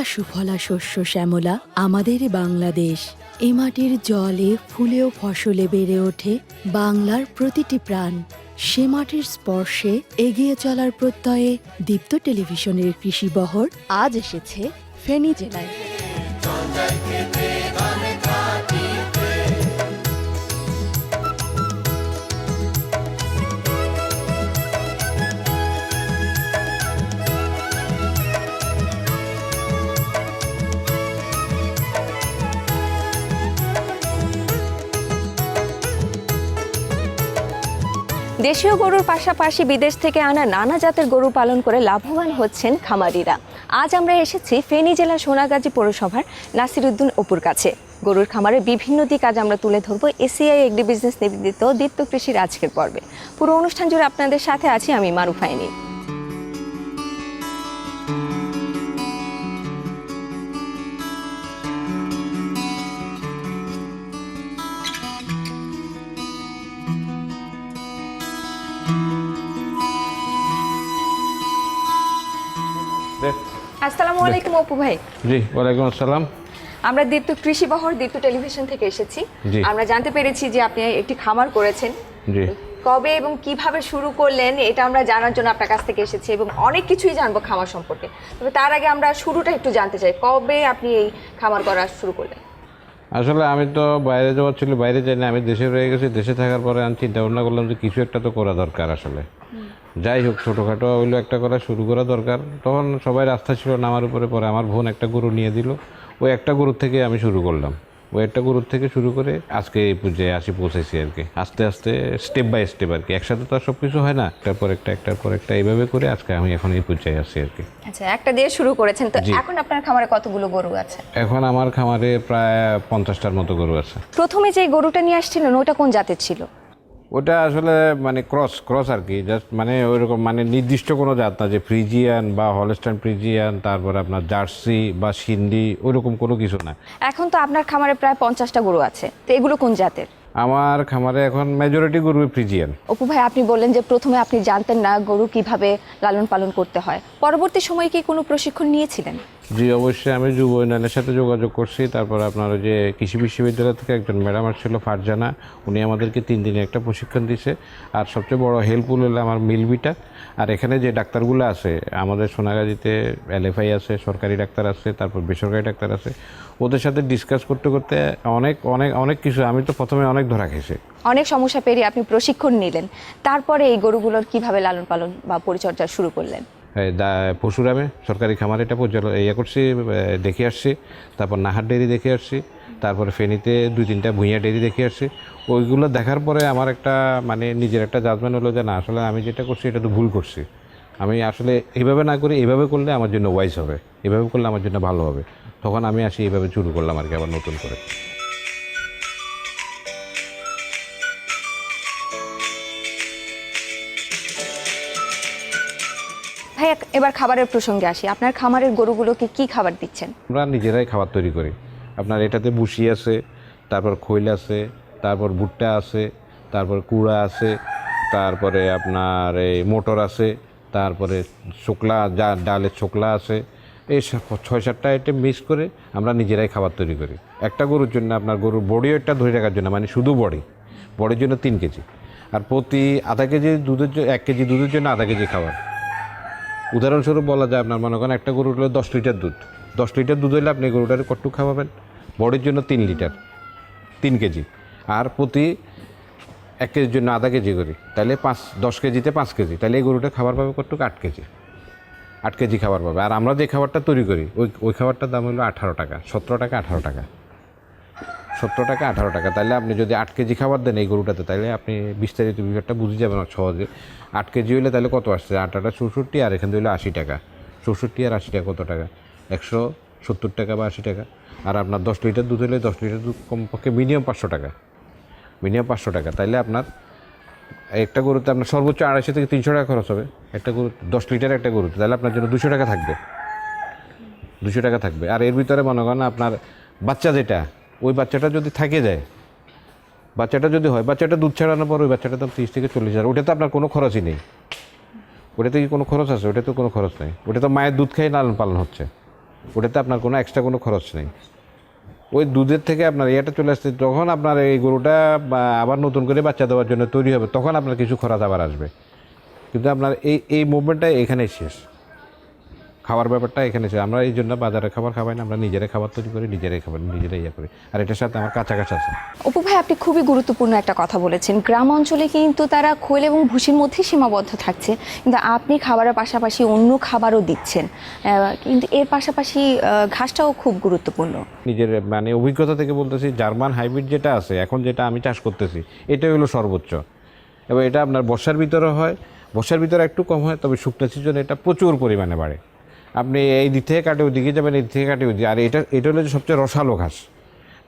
সুজলা সুফলা শস্য শ্যামলা আমাদের বাংলাদেশ। এ মাটির জলে, ফুলেও ফসলে বেড়ে ওঠে বাংলার প্রতিটি প্রাণ। সে মাটির স্পর্শে এগিয়ে চলার প্রত্যয়ে দীপ্ত টেলিভিশনের কৃষি বহর আজ এসেছে ফেনী জেলায়। দেশীয় গরুর পাশাপাশি বিদেশ থেকে আনা নানা জাতের গরু পালন করে লাভবান হচ্ছেন খামারিরা। আজ আমরা এসেছি ফেনী জেলা সোনাগাজী পৌরসভার নাসিরুদ্দিন অপুর কাছে। গরুর খামারের বিভিন্ন দিক আজ আমরা তুলে ধরবো এসিআই এগ্রি বিজনেস নিবেদিত দীপ্ত কৃষির আজকের পর্বে। পুরো অনুষ্ঠান জুড়ে আপনাদের সাথে আছি আমি মারুফাইনি। আলাইকুম অপু ভাই। জি ওয়ালাইকুম আসসালাম। আমরা দীপ্ত কৃষি বহর দীপ্ত টেলিভিশন থেকে এসেছি। আমরা জানতে পেরেছি যে আপনি একটি খামার করেছেন। জি। কবে এবং কীভাবে শুরু করলেন এটা আমরা জানার জন্য আপনার কাছ থেকে এসেছি এবং অনেক কিছুই জানব খামার সম্পর্কে। তবে তার আগে আমরা শুরুটা একটু জানতে চাই কবে আপনি এই খামার করা শুরু করলেন? আসলে আমি তো বাইরে যাওয়ার ছিল বাইরে যাই না আমি দেশে রয়ে গেছি দেশে থাকার পরে আমি চিন্তা ভাবনা করলাম যে কিছু একটা তো করা দরকার আসলে। যাই হোক ছোটোখাটো হইল একটা করা শুরু করা দরকার। তখন সবাই রাস্তা ছিল না আমার উপরে পরে আমার বোন একটা গরু নিয়ে দিল। ওই একটা গরুর থেকে আমি শুরু করলাম। ওই একটা গরুর থেকে শুরু করে আজকে এই পর্যায়ে আসি পৌঁছেছি আর কি। আস্তে আস্তে স্টেপ বাই স্টেপ আর কি। একসাথে তো আর সব কিছু হয় না। একটার পর একটা একটার পর একটা এইভাবে করে আজকে আমি এখন এই পর্যায়ে আসি আর কি। আচ্ছা একটা দিয়ে শুরু করেছেন। তো এখন আপনার খামারে কতগুলো গরু আছে? এখন আমার খামারে প্রায় পঞ্চাশটার মতো গরু আছে। প্রথমে যে গরুটা নিয়ে আসছিলেন ওটা কোন জাতের ছিল? ওটা আসলে মানে ক্রস ক্রস আর কি। জাস্ট মানে ওইরকম মানে নির্দিষ্ট কোনো জাত না যে ফ্রিজিয়ান বা হলস্টাইন ফ্রিজিয়ান তারপর আপনার জার্সি বা সিন্ধি ওইরকম কোনো কিছু না। এখন তো আপনার খামারে প্রায় পঞ্চাশটা গরু আছে। তো এগুলো কোন জাতের? আমার খামারে এখন মেজরিটি গরু ফ্রিজিয়ান। অপু ভাই আপনি বললেন যে প্রথমে আপনি জানতেন না গরু কীভাবে লালন পালন করতে হয়। পরবর্তী সময়ে কি কোনো প্রশিক্ষণ নিয়েছিলেন? জি, অবশ্যই আমি যুব উন্নয়নের সাথে যোগাযোগ করছি। তারপর আপনার যে কৃষি বিশ্ববিদ্যালয় থেকে একজন ম্যাডাম আসছিল, ফারজানা। উনি আমাদেরকে তিন দিনে একটা প্রশিক্ষণ দিছে। আর সবচেয়ে বড় হেল্পফুল হলো আমার মিলবিটা। আর এখানে যে ডাক্তারগুলো আছে, আমাদের সোনাগাজীতে এলএফআই আছে, সরকারি ডাক্তার আছে, তারপর বেসরকারি ডাক্তার আছে, ওদের সাথে ডিসকাস করতে করতে অনেক অনেক অনেক কিছু, আমি তো প্রথমে অনেক ধরা খেয়েছি। অনেক সমস্যা পেরিয়ে আপনি প্রশিক্ষণ নিলেন। তারপরে এই গরুগুলোর কীভাবে লালন পালন বা পরিচর্যা শুরু করলেন? পরশুরামে সরকারি খামার এটা পর্যাল ইয়ে করছি দেখে আসছি, তারপর নাহার ডেরি দেখে আসছি, তারপরে ফেনীতে দুই তিনটা ভুঁইয়া ডেরি দেখে আসছি। ওইগুলো দেখার পরে আমার একটা মানে নিজের একটা জাজমেন্ট হলো যে না, আসলে আমি যেটা করছি এটা তো ভুল করছি। আমি আসলে এইভাবে না করে, এইভাবে করলে আমার জন্য ওয়াইজ হবে এভাবে করলে আমার জন্য ভালো হবে। তখন আমি আসি, এইভাবে শুরু করলাম আর কি, আবার নতুন করে। এবার খাবারের প্রসঙ্গে আসি। আপনার খামারের গরুগুলোকে কি খাবার দিচ্ছেন? আমরা নিজেরাই খাবার তৈরি করি। আপনার এটাতে বুসি আছে, তারপর খৈল আছে, তারপর ভুট্টা আছে, তারপর কুড়া আছে, তারপরে আপনার এই মোটর আছে, তারপরে শুকলা যা ডালের ছোকলা আছে। এই ছয়, সাতটা আইটেম মিক্স করে আমরা নিজেরাই খাবার তৈরি করি। একটা গরুর জন্য আপনার গরুর বডি ওয়েটটা ধরে রাখার জন্য মানে শুধু বডি, বডির জন্য তিন কেজি। আর প্রতি আধা কেজি দুধের জন্য এক কেজি দুধের জন্য আধা কেজি খাবার। উদাহরণস্বরূপ বলা যায় আপনার মনে করেন একটা গরুর হলো দশ লিটার দুধ। দশ লিটার দুধ হলে আপনি গরুটার কট্টু খাওয়াবেন। বডির জন্য তিন লিটার, তিন কেজি। আর প্রতি এক কেজির জন্য আধা কেজি করি। তাহলে পাঁচ, দশ কেজিতে পাঁচ কেজি। তাহলে এই গরুটা খাবার পাবে কটুক আট কেজি। আট কেজি খাবার পাবে। আর আমরা যে খাবারটা তৈরি করি, ওই ওই খাবারটার দাম হলো আঠারো টাকা, সতেরো টাকা, আঠারো টাকা। সতেরো টাকা, আঠারো টাকা। তাহলে আপনি যদি আট কেজি খাবার দেন এই গরুটাতে তাহলে আপনি বিস্তারিত বিষয়টা বুঝে যাবেন সহজে। আট কেজি হলে তাহলে কত আসছে? আটাটা চৌষট্টি, আর এখান থেকে হলো আশি টাকা। চৌষট্টি আর আশি টাকা কত টাকা? একশো সত্তর টাকা বা আশি টাকা। আর আপনার দশ লিটার দুধ হলে দশ লিটার দুধ কমপক্ষে মিনিমাম পাঁচশো টাকা। মিনিমাম পাঁচশো টাকা। তাইলে আপনার একটা গরুতে আপনার সর্বোচ্চ আড়াইশো থেকে তিনশো টাকা খরচ হবে। একটা গরু, দশ লিটার একটা গরুতে তাহলে আপনার জন্য দুশো টাকা থাকবে। দুশো টাকা থাকবে। আর এর ভিতরে মনে করেন আপনার বাচ্চা যেটা ওই বাচ্চাটা যদি থাকে যায়, বাচ্চাটা যদি হয়, বাচ্চাটা দুধ ছাড়ানোর পর ওই বাচ্চাটা দাম তিরিশ থেকে চল্লিশ হাজার ওটাতে আপনার কোনো খরচই নেই। ওটাতে কি কোনো খরচ আছে? ওটাতে কোনো খরচ নেই। ওটা তো মায়ের দুধ খেয়ে লালন পালন হচ্ছে। ওটাতে আপনার কোনো এক্সট্রা কোনো খরচ নেই। ওই দুধের থেকে আপনার ইয়েটা চলে আসছে, যখন আপনার এই গরুটা আবার নতুন করে বাচ্চা দেওয়ার জন্য তৈরি হবে, তখন আপনার কিছু খরচ আবার আসবে। কিন্তু আপনার এই এই মুভমেন্টটা এখানেই শেষ। খাওয়ার ব্যাপারটা এখানে শেষ আমরা এই জন্য বাজারে খাবার খাবাই না আমরা নিজেরাই খাবার তৈরি করি নিজেরাই খাবার নিজেরাই ইয়ে করি। আর এটার সাথে আমার কাছাকাছি আছে। অপু ভাই আপনি খুবই গুরুত্বপূর্ণ একটা কথা বলেছেন। গ্রাম অঞ্চলে কিন্তু তারা খোল এবং ভুসির মধ্যেই সীমাবদ্ধ থাকছে। কিন্তু আপনি খাবারের পাশাপাশি অন্য খাবারও দিচ্ছেন। কিন্তু এর পাশাপাশি ঘাসটাও খুব গুরুত্বপূর্ণ। নিজের মানে অভিজ্ঞতা থেকে বলতেছি জার্মান হাইব্রিড যেটা আছে এখন যেটা আমি চাষ করতেছি এটাই হলো সর্বোচ্চ। এবং এটা আপনার বর্ষার ভিতরে হয়। বর্ষার ভিতরে একটু কম হয় তবে শুকনো সিজনে এটা প্রচুর পরিমাণে বাড়ে। আপনি এই দিক থেকে কাটে ওদিকে যাবেন এই দিক থেকে কাটে ওদিকে আর এটা এটা হলো যে সবচেয়ে রসালো ঘাস।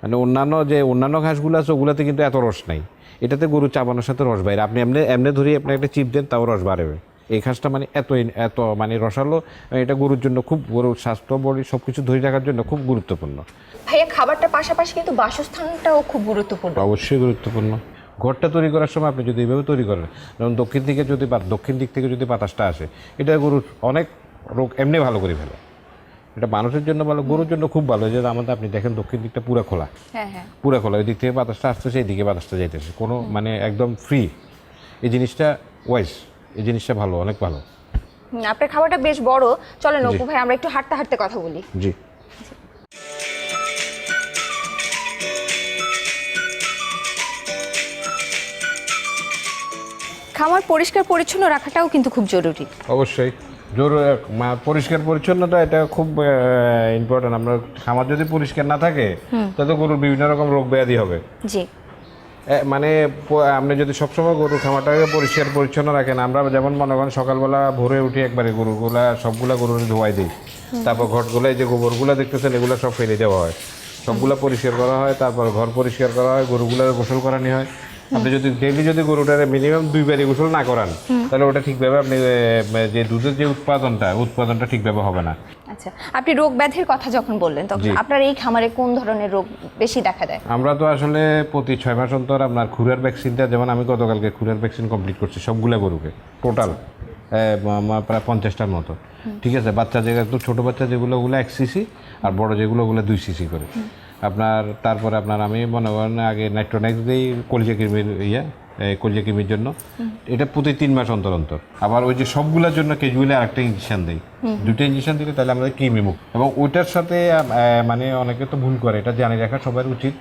মানে অন্যান্য যে অন্যান্য ঘাসগুলো আছে ওগুলোতে কিন্তু এত রস নাই। এটাতে গরু চাবানোর সাথে রস বাইরে আপনি এমনি এমনি ধরিয়ে আপনি একটা চিপ দেন তাও রস বাড়বে এই ঘাসটা মানে এত এত মানে রসালো এটা গরুর জন্য খুব গরুর স্বাস্থ্য বডি সব কিছু ধরে রাখার জন্য খুব গুরুত্বপূর্ণ। ভাইয়া খাবারটার পাশাপাশি কিন্তু বাসস্থানটাও খুব গুরুত্বপূর্ণ। অবশ্যই গুরুত্বপূর্ণ। ঘরটা তৈরি করার সময় আপনি যদি এইভাবে তৈরি করেন যেমন দক্ষিণ দিকে যদি দক্ষিণ দিক থেকে যদি বাতাসটা আসে এটা গরুর অনেক রোগ এমনি ভালো করে ফেলে। এটা মানুষের জন্য ভালো গরুর জন্য খুব ভালো। যে আমাদের আপনি দেখেন দক্ষিণ দিকটা পুরো খোলা। হ্যাঁ হ্যাঁ। পুরো খোলা। ওই দিক থেকে বাতাসটা আসতেছে এই দিকে বাতাসটা যাইতেছে। কোনো মানে একদম ফ্রি এই জিনিসটা ওয়াইস এই জিনিসটা ভালো অনেক ভালো। আপনার খাবারটা বেশ বড়। চলেন জি। অপু ভাই আমরা একটু হাঁটতে হাঁটতে কথা বলি। জি। খামার পরিষ্কার পরিচ্ছন্ন রাখাটাও কিন্তু খুব জরুরি। অবশ্যই। জোর মা- পরিষ্কার পরিচ্ছন্নতা এটা খুব ইম্পর্টেন্ট আমরা খামার যদি পরিষ্কার না থাকে তাতে গরুর বিভিন্ন রকম রোগ ব্যাধি হবে। জি। মানে আপনি যদি সবসময় গরুর খামারটাকে পরিষ্কার পরিচ্ছন্ন রাখেন আমরা যেমন মনে করেন সকালবেলা ভোরে উঠে একবারে গরুগুলা সবগুলা গরুর ধোয়াই দিই। তারপর ঘরগুলায় যে গোবরগুলো দেখতেছেন এগুলো সব ফেলে দেওয়া হয়। সবগুলা পরিষ্কার করা হয় তারপর ঘর পরিষ্কার করা হয় গরুগুলার গোসল করানি হয়। আপনি যদি ডেইলি যদি গরুটারে মিনিমাম দুইবারই গোসল না করান তাহলে ওটা ঠিকভাবে আপনি যে দুধের যে উৎপাদনটা উৎপাদনটা ঠিকভাবে হবে না। আচ্ছা আপনি রোগ ব্যাধির কথা যখন বললেন তখন আপনার এই খামারে কোন ধরনের রোগ বেশি দেখা দেয়? আমরা তো আসলে প্রতি ছয় মাস অন্তর আপনার খুরের ভ্যাকসিনটা যেমন আমি গতকালকে খুরের ভ্যাকসিন কমপ্লিট করছি সবগুলা গরুকে টোটাল প্রায় পঞ্চাশটার মতো। ঠিক আছে? বাচ্চা যেগুলো ছোটো বাচ্চা যেগুলো ওগুলো এক সিসি আর বড় যেগুলো ওগুলো দুই সিসি করে। আপনার তারপরে আপনার আমি মনে করেন আগে নাইট্রোনেক্স দিই কলিজা কৃমির ইয়ে এই কলিজা কৃমির জন্য। এটা প্রতি তিন মাস অন্তর অন্তর। আবার ওই যে সবগুলোর জন্য কেজুয়ালি আরেকটা ইঞ্জেকশন দিই। দুটো ইঞ্জেকশন দিলে তাহলে আমাদের কৃমি মুখ এবং ওইটার সাথে মানে অনেকে তো ভুল করে এটা জানি রাখা সবার উচিত।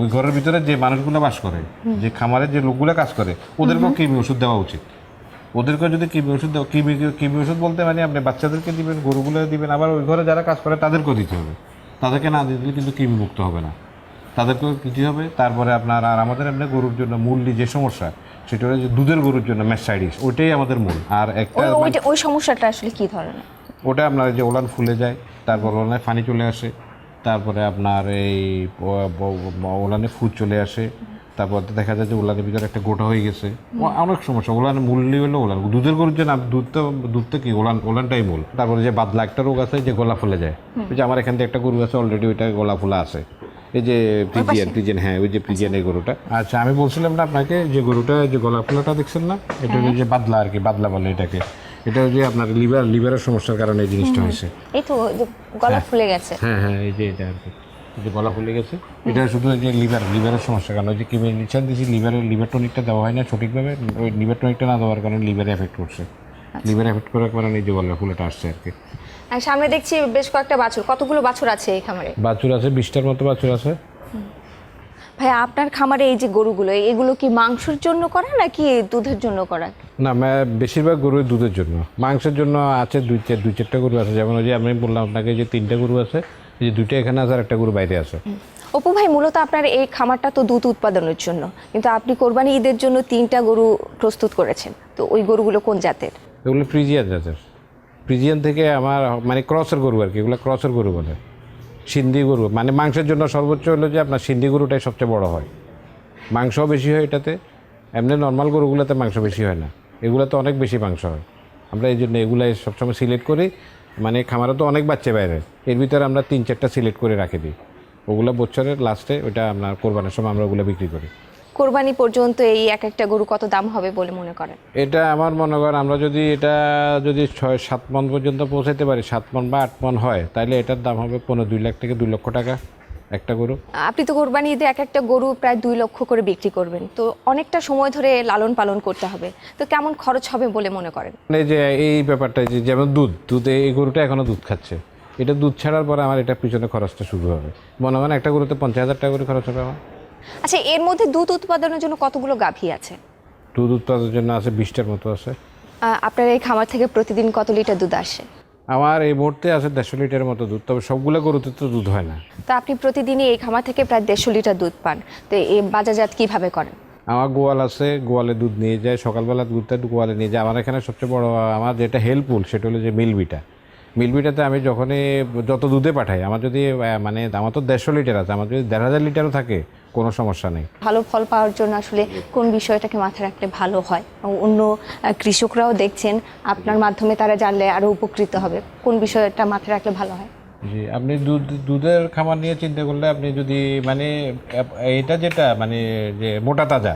ওই ঘরের ভিতরে যে মানুষগুলো বাস করে যে খামারের যে লোকগুলো কাজ করে ওদেরকেও কৃমি ওষুধ দেওয়া উচিত। ওদেরকে যদি কৃমি ওষুধ দেওয়া কৃমি কৃমি ওষুধ বলতে মানে আপনি বাচ্চাদেরকে দিবেন গরুগুলো দিবেন আবার ওই ঘরে যারা কাজ করে তাদেরকেও দিতে হবে। তাদেরকে না দিলে কিন্তু কৃমি মুক্ত হবে না। তাদেরকেও কী হবে তারপরে আপনার আর আমাদের এমনি গরুর জন্য মূল্যে যে সমস্যা সেটা হলো যে দুধের গরুর জন্য ম্যাসাইডিস ওইটাই আমাদের মূল। আর একটা ওই সমস্যাটা আসলে কী ধরনের? ওটা আপনার যে ওলান ফুলে যায় তারপর ওলানে পানি চলে আসে তারপরে আপনার এই ওলানে ফুড চলে আসে তারপর দেখা যায় যে ওলানের ভিতরে একটা গোটা হয়ে গেছে। অনেক সমস্যা ওলানের মূল্য হলো ওলান দুধের গরুর জন্য দুধ তো দুধ তো কি? ওলান ওলানটাই মূল। তারপরে যে বাদলা একটা রোগ আছে যে গলা ফুলে যায়। ওই যে আমার এখান থেকে একটা গরু আছে অলরেডি ওইটা গলা ফুলা আছে। এই যে প্রিজিয়ান প্রিজিয়ান হ্যাঁ ওই যে প্রিজিয়ানের গরুটা। আচ্ছা আমি বলছিলাম না আপনাকে যে গরুটা যে গলা ফোলাটা দেখছেন না? এটা হলো যে বাদলা আর কি বাদলা বলে এটাকে। এটা হচ্ছে আপনার লিভার লিভারের সমস্যার কারণে এই জিনিসটা হয়েছে। এই তো যে গলা ফুলে গেছে। হ্যাঁ হ্যাঁ এই যে এটা আর কি। যে গলা ফুলে গেছে। এটা শুধু যে লিভার লিভারের সমস্যার কারণে ওই যে কিমি নিচ্ছেন দিয়েছি লিভারের লিভার টনিকটা দেওয়া হয় না সঠিকভাবে ওই লিভার টনিকটা না দেওয়ার কারণে লিভারে এফেক্ট করছে। লিভার এফেক্ট করার কারণে এই যে গলা ফুলেটা আসছে আর কি। আর সামনে দেখছি বেশ কয়েকটা বাছুর কতগুলো বাছুর আছে এই খামারে? বাছুর আছে বিশটার মতো বাছুর আছে। ভাই আপনার খামারে এই যে গরুগুলো এগুলো কি মাংসের জন্য করা নাকি দুধের জন্য করা? না বেশিরভাগ গরু দুধের জন্য। মাংসের জন্য আছে দুই চার দুই চারটা গরু আছে। যেমন ওই যে আমি বললাম আপনাকে যে তিনটা গরু আছে এই যে দুইটা এখানে আছে আর একটা গরু বাইরে আছে। অপু ভাই মূলত আপনার এই খামারটা তো দুধ উৎপাদনের জন্য কিন্তু আপনি কোরবানি ঈদের জন্য তিনটা গরু প্রস্তুত করেছেন তো ওই গরুগুলো কোন জাতের? এগুলো ফ্রিজিয়ান জাতের। ফ্রিজিয়ান থেকে আমার মানে ক্রসের গরু আর কি এগুলো ক্রসের গরু বলে। সিন্ধি গরু মানে মাংসের জন্য সর্বোচ্চ হলো যে আপনার সিন্ধি গরুটাই সবচেয়ে বড় হয়। মাংসও বেশি হয় এটাতে এমনি নর্মাল গরুগুলোতে মাংস বেশি হয় না। এগুলোতে অনেক বেশি মাংস হয়। আমরা এই জন্য এগুলাই সবসময় সিলেক্ট করি। মানে খামারে তো অনেক বাচ্চা বাইরে। এর ভিতরে আমরা তিন চারটা সিলেক্ট করে রাখে দিই। ওগুলো বছরের লাস্টে ওটা আপনার কোরবানের সময় আমরা ওগুলো বিক্রি করি। কোরবানি পর্যন্ত এই এক একটা গরু কত দাম হবে বলে মনে করেন? এটা আমার মনে করেন আমরা যদি এটা যদি ছয় সাত মন পর্যন্ত পৌঁছাতে পারি সাত মন বা আট মন হয় তাহলে এটার দাম হবে পনেরো দুই লাখ থেকে দুই লক্ষ টাকা। একটা গরু? আপনি তো কোরবানি ঈদে এক একটা গরু প্রায় দুই লক্ষ করে বিক্রি করবেন। তো অনেকটা সময় ধরে লালন পালন করতে হবে। তো কেমন খরচ হবে বলে মনে করেন? এই যে এই ব্যাপারটা যে যেমন দুধ দুধে এই গরুটা এখনও দুধ খাচ্ছে। এটা দুধ ছাড়ার পরে আমার এটা পিছনে খরচটা শুরু হবে। মনে হয় একটা গরুতে পঞ্চাশ হাজার টাকা করে খরচ হবে আমার। আচ্ছা এর মধ্যে দুধ উৎপাদনের জন্য কতগুলো গাভী আছে? দুধ উৎপাদনের জন্য আছে বিশটার মতো আছে। আপনার এই খামার থেকে প্রতিদিন কত লিটার দুধ আসে? আমার এই মুহূর্তে আছে দেড়শো লিটার মতো দুধ তবে সবগুলো গরুতে তো দুধ হয় না। তা আপনি প্রতিদিনই এই খামার থেকে প্রায় দেড়শো লিটার দুধ পান। তো এই বাজারজাত কীভাবে করেন? আমার গোয়াল আছে গোয়ালে দুধ নিয়ে যায় সকালবেলা দুধটা গোয়ালে নিয়ে যায়। আমার এখানে সবচেয়ে বড় আমার যেটা হেল্পফুল সেটা হলো যে মিলবিটা মিলবিটাতে আমি যখনই যত দুধে পাঠাই আমার যদি মানে আমার তো দেড়শো লিটার আছে আমার যদি দেড় হাজার লিটারও থাকে কোনো সমস্যা নেই। ভালো ফল পাওয়ার জন্য আসলে কোন বিষয়টাকে মাথায় রাখলে ভালো হয়? এবং অন্য কৃষকরাও দেখছেন আপনার মাধ্যমে তারা জানলে আরও উপকৃত হবে। কোন বিষয়টা মাথায় রাখলে ভালো হয়? জি আপনি দুধ দুধের খামার নিয়ে চিন্তা করলে আপনি যদি মানে এটা যেটা মানে যে মোটা তাজা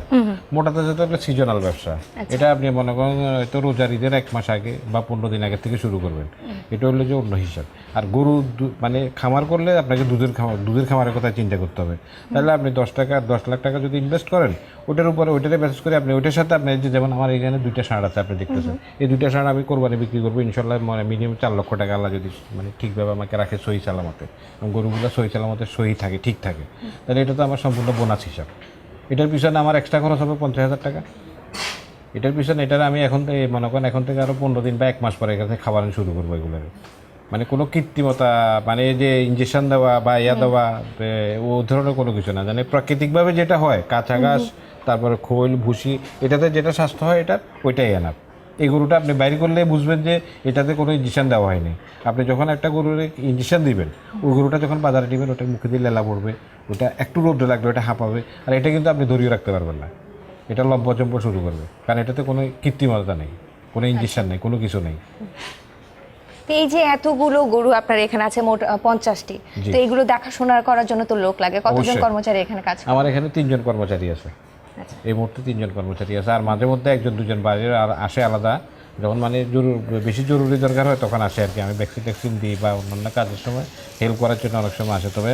মোটা তাজা তো একটা সিজনাল ব্যবসা। এটা আপনি মনে করেন হয়তো রোজার ঈদের এক মাস আগে বা পনেরো দিন আগে থেকে শুরু করবেন। এটা হলো যে অন্য হিসাব। আর গরু মানে খামার করলে আপনাকে দুধের খামার দুধের খামারের কথা চিন্তা করতে হবে। তাহলে আপনি দশ টাকা দশ লাখ টাকা যদি ইনভেস্ট করেন ওটার উপরে ওইটারে বেসিস করে আপনি ওইটার সাথে আপনি যে যেমন আমার এখানে দুইটা ষাঁড় আছে আপনি দেখতেছেন। এই দুইটা ষাঁড় আমি কোরবানি বিক্রি করব ইনশাল্লাহ মানে মিনিমাম চার লক্ষ টাকা আল্লাহ যদি মানে ঠিকভাবে আমাকে রাখে সহি সালামতে। এবং গরুগুলো সহি সালামতে সহি থাকে ঠিক থাকে। তাহলে এটা তো আমার সম্পূর্ণ বোনাস হিসাব। এটার পিছনে আমার এক্সট্রা খরচ হবে পঞ্চাশ হাজার টাকা। এটার পিছনে এটার আমি এখন থেকে মনে করেন এখন থেকে আরও পনেরো দিন বা এক মাস পরে এখান থেকে খাবার শুরু করব এগুলোর। মানে কোনো কৃত্রিমতা মানে যে ইঞ্জেকশন দেওয়া বা ইয়া দেওয়া ও ধরনের কোনো কিছু না। মানে প্রাকৃতিকভাবে যেটা হয় কাঁচা ঘাস তারপরে খোল ভুসি এটাতে যেটা স্বাস্থ্য হয় এটা ওইটাই এনাফ। এই গরুটা আপনি বাইরে করলে বুঝবেন যে এটাতে কোনো ইঞ্জেকশন দেওয়া হয়নি। আপনি যখন একটা গরুর ইঞ্জেকশন দিবেন ওই গরুটা যখন বাজারে দিবেন ওটা মুখে দিয়ে লেলা পড়বে ওটা একটু রোদ্রে লাগবে ওটা হাঁপাবে আর এটা কিন্তু আপনি ধরিয়ে রাখতে পারবেন না। এটা লম্বচম্প শুরু করবে কারণ এটাতে কোনো কৃত্রিমতা নেই কোনো ইঞ্জেকশন নেই কোনো কিছু নেই। তো এই যে এতগুলো গরু আপনার এখানে আছে মোট পঞ্চাশটি তো এগুলো দেখাশোনা করার জন্য তো লোক লাগে কতজন কর্মচারী এখানে কাজ আমার এখানে তিনজন কর্মচারী আছে। এই মুহূর্তে তিনজন কর্মচারী আছে। আর মাঝে মধ্যে একজন দুজন বাইরে আর আসে আলাদা। যখন মানে জরুর বেশি জরুরি দরকার হয় তখন আসে আর কি। আমি ভ্যাকসিন ট্যাক্সিন দিই বা অন্যান্য কাজের সময় হেল্প করার জন্য অনেক সময় আসে। তবে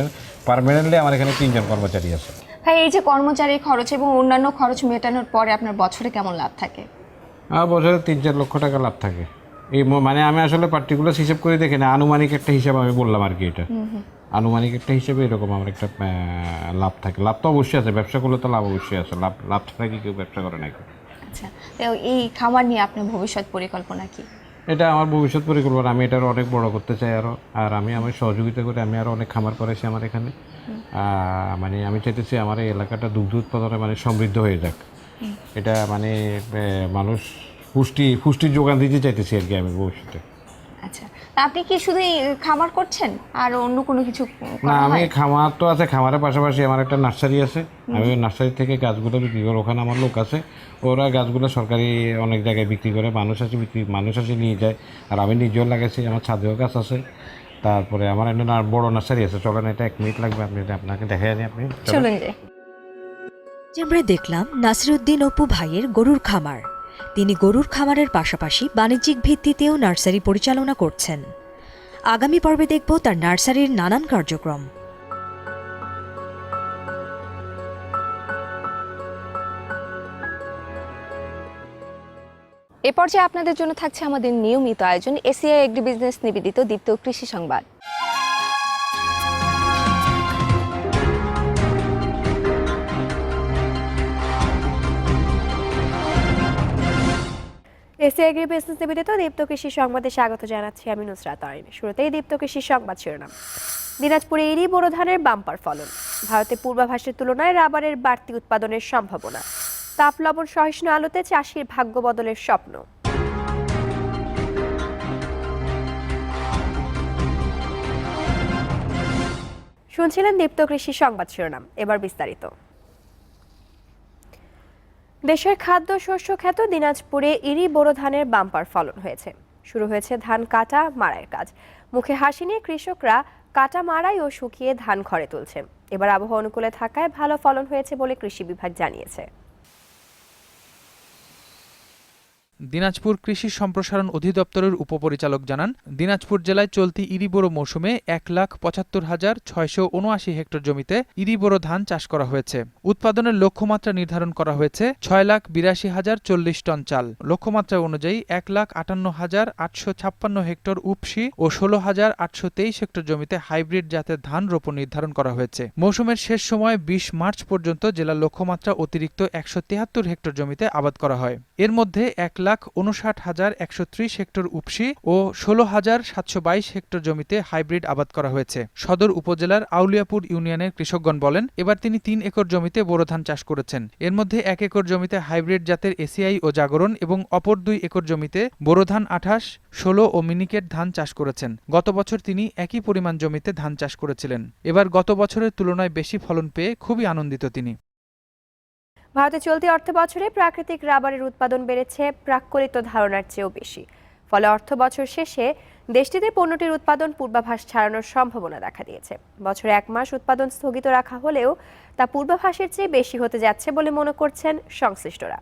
পার্মানেন্টলি আমার এখানে তিনজন কর্মচারী আছে। ভাই এই যে কর্মচারী খরচ এবং অন্যান্য খরচ মেটানোর পরে আপনার বছরে কেমন লাভ থাকে? বছরে তিন চার লক্ষ টাকা লাভ থাকে। এই মানে আমি আসলে পার্টিকুলার হিসাব করে দেখি না। আনুমানিক একটা হিসাব আমি বললাম আর কি এটা। আনুমানিক একটা হিসেবে এরকম আমার একটা লাভ থাকে। লাভ তো অবশ্যই আছে ব্যবসা করলে তো লাভ অবশ্যই আছে। লাভ লাভ ছাড়া কি কেউ ব্যবসা করে নাকি? আচ্ছা এই খামার নিয়ে আপনার ভবিষ্যৎ পরিকল্পনা কি? এটা আমার ভবিষ্যৎ পরিকল্পনা আমি এটার অনেক বড় করতে চাই আরও আর আমি আমার সহযোগিতা করে আমি আরও অনেক খামার করেছি আমার এখানে। মানে আমি চাইতেছি আমার এই এলাকাটা দুগ্ধ উৎপাদনে মানে সমৃদ্ধ হয়ে যাক। এটা মানে মানুষ পুষ্টি পুষ্টির যোগান দিতে চাইতেছি আর কি আমি ভবিষ্যতে। আচ্ছা। আপনি কি শুধু খামার করছেন? আর অন্য কোনো কিছু না আমি খামার তো আছে খামারের পাশাপাশি আমার একটা নার্সারি আছে। আমি ওই নার্সারি থেকে গাছগুলো বিক্রি করি ওখানে আমার লোক আছে। ওরা গাছগুলো সরকারি অনেক জায়গায় বিক্রি করে মানুষ আসে বিক্রি মানুষ আসে নিয়ে যায়। আর আমি নিজেও লাগাইছি আমার ছাদেও গাছ আছে। তারপরে আমার একটা বড় নার্সারি আছে। চলেন এটা এক মিনিট লাগবে আপনি আপনাকে দেখা জানি আপনি চলেন। চলুন যে যে আমরা দেখলাম নাসিরুদ্দিন অপু ভাইয়ের গরুর খামার। তিনি গরুর খামারের পাশাপাশি বাণিজ্যিক ভিত্তিতেও নার্সারি পরিচালনা করছেন। আগামী পর্বে দেখব তার নার্সারির নানান কার্যক্রম। এ পর্যায়ে আপনাদের জন্য থাকছে আমাদের নিয়মিত আয়োজন এসিআই এগ্রি বিজনেস নিবেদিত দীপ্ত কৃষি সংবাদ। এসি এগ্রি বিজনেস নিবেদিত দীপ্ত কৃষি সংবাদে স্বাগত জানাচ্ছি আমি নুসরাত আরিন। শুরুতেই দীপ্ত কৃষি সংবাদ শিরোনাম। দিনাজপুরে এরই বড় ধানের বাম্পার ফলন। ভারতে পূর্বাভাসের তুলনায় রাবারের বাড়তি উৎপাদনের সম্ভাবনা। তাপ লবণ সহিষ্ণু আলোতে চাষির ভাগ্য বদলের স্বপ্ন। শুনছিলেন দীপ্ত কৃষি সংবাদ শিরোনাম। এবার বিস্তারিত। দেশের খাদ্য, শস্য খ্যাত দিনাজপুরে ইরি বোরো ধানের বাম্পার ফলন হয়েছে। শুরু হয়েছে ধান কাটা মারায়ের কাজ। মুখে হাসি নিয়ে কৃষকরা কাটা, মারাই ও শুকিয়ে ধান ঘরে তুলছেন এবার আবহাওয়া অনুকূলে থাকায় ভালো ফলন হয়েছে বলে কৃষি বিভাগ জানিয়েছে। দিনাজপুর কৃষি সম্প্রসারণ অধিদপ্তরের উপপরিচালক জানান, দিনাজপুর জেলায় চলতি ইরিবোরো মৌসুমে এক লাখ পঁচাত্তর হাজার ছয়শো উনআশি হেক্টর জমিতে ইরিবোরো ধান চাষ করা হয়েছে। উৎপাদনের লক্ষ্যমাত্রা নির্ধারণ করা হয়েছে ছয় লাখ বিরাশি হাজার চল্লিশ টন চাল। লক্ষ্যমাত্রা অনুযায়ী এক লাখ আটান্ন হাজার আটশো ছাপ্পান্ন হেক্টর উপসি ও ষোলো হাজার আটশো তেইশ হেক্টর জমিতে হাইব্রিড জাতের ধান রোপণ নির্ধারণ করা হয়েছে। মৌসুমের শেষ সময় বিশ মার্চ পর্যন্ত জেলার লক্ষ্যমাত্রা অতিরিক্ত একশো তিয়াত্তর হেক্টর জমিতে আবাদ করা হয়। এর মধ্যে এক লাখ উনষাট হাজার একশো ত্রিশ হেক্টর উপসি ও ষোলো হাজার সাতশো বাইশ হেক্টর জমিতে হাইব্রিড আবাদ করা হয়েছে। সদর উপজেলার আউলিয়াপুর ইউনিয়নের কৃষকগণ বলেন, এবার তিনি তিন একর জমিতে বোরো ধান চাষ করেছেন। এর মধ্যে এক একর জমিতে হাইব্রিড জাতের এসিআই ও জাগরণ এবং অপর দুই একর জমিতে বোরো ধান আঠাশ, ষোলো ও মিনিকেট ধান চাষ করেছেন। গত বছর তিনি একই পরিমাণ জমিতে ধান চাষ করেছিলেন। এবার গত বছরের তুলনায় বেশি ফলন পেয়ে খুবই আনন্দিত তিনি। ভারতে চলতি অর্থ বছরে প্রাকৃতিক রাবারের উৎপাদন বেড়েছে প্রাক্কলিত ধারণার চেয়েও বেশি। ফলে অর্থ বছর শেষে দেশটিতে পণ্যটির উৎপাদন পূর্বাভাস ছাড়ানোর সম্ভাবনা দেখা দিয়েছে। বছরে এক মাস উৎপাদন স্থগিত রাখা হলেও তা পূর্বাভাসের চেয়ে বেশি হতে যাচ্ছে বলে মনে করছেন সংশ্লিষ্টরা।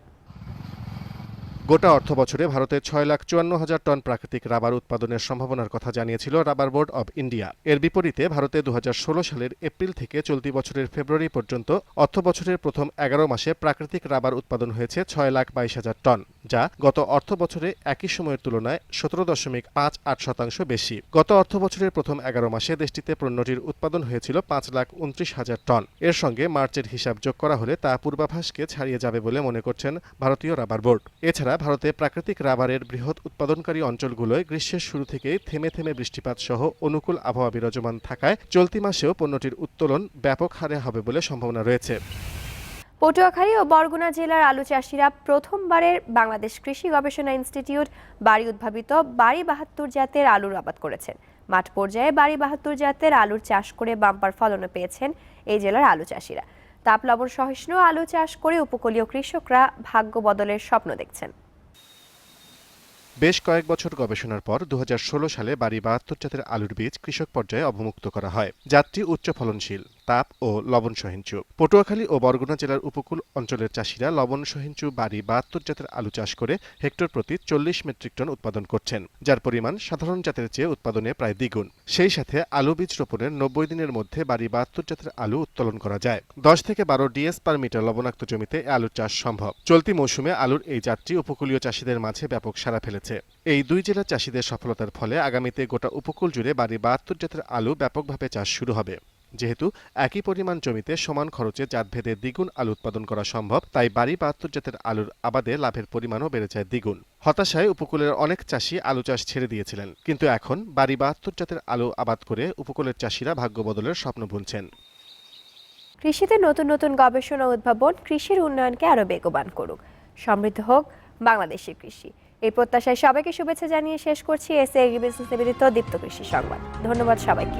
গোটা অর্থ বছরে ভারতে ছয় লাখ চুয়ান্ন হাজার টন প্রাকৃতিক রাবার উৎপাদনের সম্ভাবনার কথা জানিয়েছিল রাবার বোর্ড অব ইন্ডিয়া। এর বিপরীতে ভারতে দু হাজার ষোলো সালের এপ্রিল থেকে চলতি বছরের ফেব্রুয়ারি পর্যন্ত অর্থ বছরের প্রথম এগারো মাসে প্রাকৃতিক রাবার উৎপাদন হয়েছে ছয় লাখ বাইশ হাজার টন, যা গত অর্থ বছরে একই সময়ের তুলনায় সতেরো দশমিক পাঁচ আট শতাংশ বেশি। গত অর্থ বছরের প্রথম এগারো মাসে দেশটিতে পণ্যটির উৎপাদন হয়েছিল পাঁচ লাখ উনত্রিশ হাজার টন। এর সঙ্গে মার্চের হিসাব যোগ করা হলে তা পূর্বাভাসকে ছাড়িয়ে যাবে বলে মনে করছেন ভারতীয় রাবার বোর্ড। এছাড়া ভারতে প্রাকৃতিক রাবারের বৃহৎ উৎপাদনকারী অঞ্চলগুলোয় গ্রীষ্মের শুরু থেকেই থেমে থেমে বৃষ্টিপাত সহ অনুকূল আবহাওয়া বিরাজমান থাকায় চলতি মাসেও পণ্যটির উত্তোলন ব্যাপক হারে হবে বলে সম্ভাবনা রয়েছে। পটুয়াখালী ও বরগুনা জেলার আলু চাষিরা প্রথমবারের বাংলাদেশ কৃষি গবেষণা ইনস্টিটিউট বাড়ি উদ্ভাবিত বাড়ি বাহাত্তর জাতের আলুর আবাদ করেছেন। মাঠ পর্যায়ে বাড়ি বাহাত্তর জাতের আলুর চাষ করে বাম্পার ফলনও পেয়েছেন এই জেলার আলু চাষিরা। তাপ লবণ সহিষ্ণু আলু চাষ করে উপকূলীয় কৃষকরা ভাগ্য বদলের স্বপ্ন দেখছেন। বেশ কয়েক বছর গবেষণার পর দু হাজার ষোলো সালে বাড়ি বাহাত্তর জাতের আলুর বীজ কৃষক পর্যায়ে অবমুক্ত করা হয়। যাত্রী উচ্চ ফলনশীল তাপ ও লবণ সহিঞ্চু পটুয়াখালী ও বরগুনা জেলার উপকূল অঞ্চলের চাষিরা লবণ সহিঞ্চু বাড়ি বাহাত্তর জাতের আলু চাষ করে হেক্টর প্রতি চল্লিশ মেট্রিক টন উৎপাদন করছেন, যার পরিমাণ সাধারণ জাতের চেয়ে উৎপাদনে প্রায় দ্বিগুণ। সেই সাথে আলু বীজ রোপণের নব্বই দিনের মধ্যে বাড়ি বাহাত্তর জাতের আলু উত্তোলন করা যায়। দশ থেকে বারো ডিএস পার মিটার লবণাক্ত জমিতে এ আলুর চাষ সম্ভব। চলতি মৌসুমে আলুর এই জাতটি উপকূলীয় চাষিদের মাঝে ব্যাপক সাড়া ফেলেছে। এই দুই জেলার চাষিদের সফলতার ফলে আগামীতে গোটা উপকূল জুড়ে বাড়ি বাহাত্তর জাতের আলু ব্যাপকভাবে চাষ শুরু হবে। যেহেতু একই পরিমাণ জমিতে সমান খরচে জাতভেদে দ্বিগুণ আলু উৎপাদন করা সম্ভব, তাই বাড়ি বাহাত্তর জাতের আলুর আবাদে লাভের পরিমাণও বেড়ে যায় দ্বিগুণ। হতাশায় উপকূলের অনেক চাষি আলু চাষ ছেড়ে দিয়েছিলেন, কিন্তু এখন বাড়ি বাহাত্তর জাতের আলু আবাদ করে উপকূলের চাষিরা ভাগ্য বদলের স্বপ্ন বুনছেন। কৃষিতে নতুন নতুন গবেষণা উদ্ভাবন কৃষির উন্নয়নকে আরও বেগবান করুক। সমৃদ্ধ হোক বাংলাদেশের কৃষি। এই প্রত্যাশায় সবাইকে শুভেচ্ছা জানিয়ে শেষ করছি এস এ বিজনেস নিবেদিত দীপ্ত কৃষি সংবাদ। ধন্যবাদ সবাইকে।